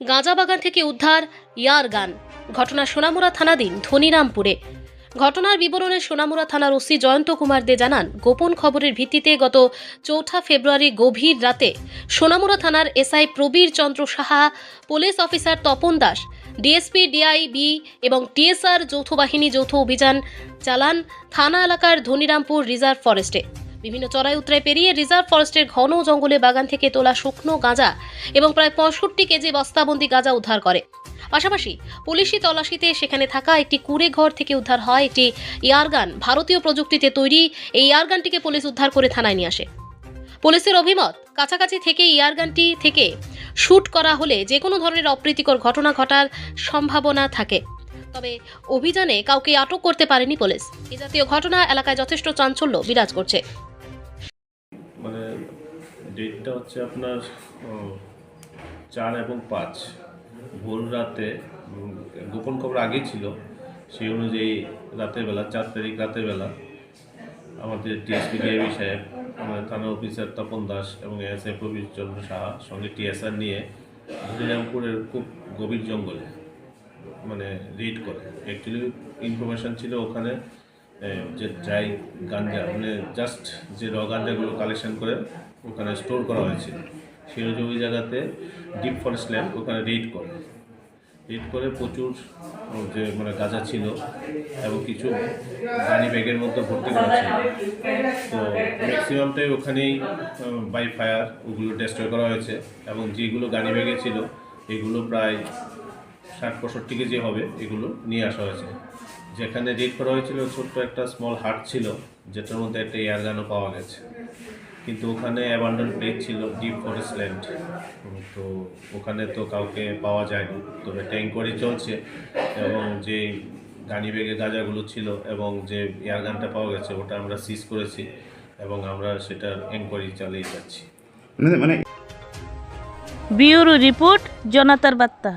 গাঁজা বাগান থেকে উদ্ধার ইয়ার গান। ঘটনা সোনামুরা থানাধীন ধনিরামপুরে। ঘটনার বিবরণে সোনামুরা থানার ওসি জয়ন্ত কুমার দে জানান, গোপন খবরের ভিত্তিতে গত চৌঠা ফেব্রুয়ারি গভীর রাতে সোনামুরা থানার SI Prabir Chandra Saha, police officer Tapan Das, DSP DIB এবং টিএসআর যৌথ বাহিনী যৌথ অভিযান চালান থানা এলাকার ধনিরামপুর রিজার্ভ ফরেস্টে। বিভিন্ন চড়াই উতরাই পেরিয়ে রিজার্ভ ফরেস্টের ঘন জঙ্গলে বাগান থেকে তোলা শুকনো গাঁজা এবং প্রায় পঁয়ষট্টি কেজি বস্তাবন্দি গাঁজা উদ্ধার করে। পাশাপাশি পুলিশি তল্লাশিতে সেখানে থাকা একটি কুড়ে ঘর থেকে উদ্ধার হয় একটি ইয়ারগান ভারতীয় প্রযুক্তিতে তৈরি। এই ইয়ারগানটিকে পুলিশ উদ্ধার করে থানায় নিয়ে আসে। পুলিশের অভিমত, কাছাকাছি থেকে ইয়ারগানটি থেকে শ্যুট করা হলে যে কোনো ধরনের অপ্রীতিকর ঘটনা ঘটার সম্ভাবনা থাকে। তবে অভিযানে কাউকে আটক করতে পারেনি পুলিশ। এ জাতীয় ঘটনা এলাকায় যথেষ্ট চাঞ্চল্য বিরাজ করছে। ডেটটা হচ্ছে আপনার চার এবং পাঁচ। ভোর রাতে গোপন খবর আগেই ছিল, সেই অনুযায়ী রাতের বেলা, চার তারিখ রাতের বেলা, আমাদের টিএসপি ডিআইবি সাহেব, আমাদের থানা অফিসার তপন দাস এবং এএসআই প্রবীর চন্দ্র সাহা সঙ্গে টিএসআর নিয়ে হরিরামপুরের খুব গভীর জঙ্গলে মানে রিড করে। অ্যাকচুয়ালি ইনফরমেশান ছিল ওখানে যে ড্রাই গাঞ্জা মানে জাস্ট যে র গাঞ্জাগুলো কালেকশন করে ওখানে স্টোর করা হয়েছে সেই ওই জায়গাতে ডিপ ফরেস্ট ল্যান্ড ওখানে রেড করে। রেড করে প্রচুর যে মানে গাঁজা ছিল এবং কিছু গাড়ি ব্যাগের মধ্যে ভর্তি করা ছিল। তো ম্যাক্সিমামটাই ওখানেই বাই ফায়ার ওগুলো ডেস্ট্রয় করা হয়েছে এবং যেগুলো গাড়ি ব্যাগে ছিল, এগুলো প্রায় ষাট, পঁয়ষট্টি কেজি হবে, এগুলো নিয়ে আসা হয়েছে। যেখানে রেড করা হয়েছিল ছোট্ট একটা স্মল হাট ছিল যেটার মধ্যে একটা এয়ারগানও পাওয়া গেছে। কিন্তু ওখানে অ্যাবান্ডন প্লেস ছিল ডিপ ফরেস্ট ল্যান্ড তো ওখানে তো কাউকে পাওয়া যায়নি। তবে একটা এনকোয়ারি চলছে এবং যে গানি বেগে গাঁজাগুলো ছিল এবং যে এয়ারগানটা পাওয়া গেছে ওটা আমরা সিজ করেছি এবং আমরা সেটার এনকোয়ারি চালিয়ে যাচ্ছি। মানে মানে ব্যুরো রিপোর্ট জনতার বার্তা